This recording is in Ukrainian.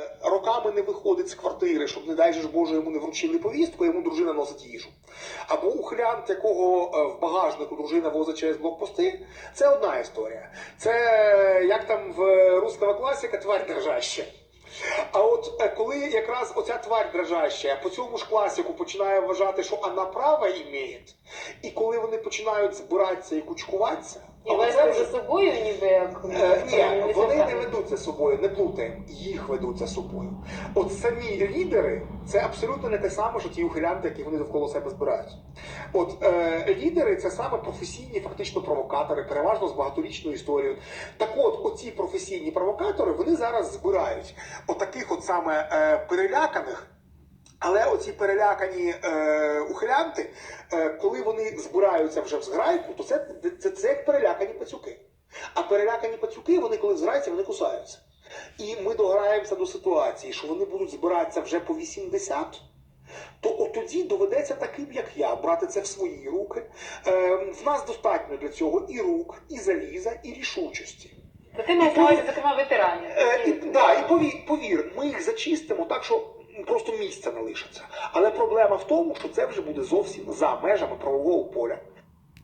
е, роками не виходить з квартири, щоб, не дай же Боже, йому не вручили повістку, йому дружина носить їжу. Або ухилянт, якого е, в багажнику дружина возить через блокпости, це одна історія. Це е, як там в русского класика тварь держаща. А от коли якраз оця тварь дрожаща по цьому ж класику починає вважати, що вона право імеє, і коли вони починають збиратися і кучкуватися, І за вже- собою, ніби як Е, Ні, вони не ведуться собою, не плутаємо, їх ведуться собою. От самі лідери це абсолютно не те саме, що ті ухилянти, які вони довкола себе збирають. От е, лідери це саме професійні, фактично провокатори, переважно з багаторічною історією. Так от, оці професійні провокатори вони зараз збирають отаких от саме е, переляканих. Але оці перелякані е, ухилянти, е, коли вони збираються вже в зграйку, то це, це, це як перелякані вони коли зграються, вони кусаються. І ми дограємося до ситуації, що вони будуть збиратися вже по 80, то от тоді доведеться таким, як я, брати це в свої руки. Е, в нас достатньо для цього і рук, і заліза, і рішучості. Та ти маєш на увазі, зокрема, ветеранів. Е, і, да, і повір, повір, ми їх зачистимо так, що просто місця не лишиться. Але проблема в тому, що це вже буде зовсім за межами правового поля.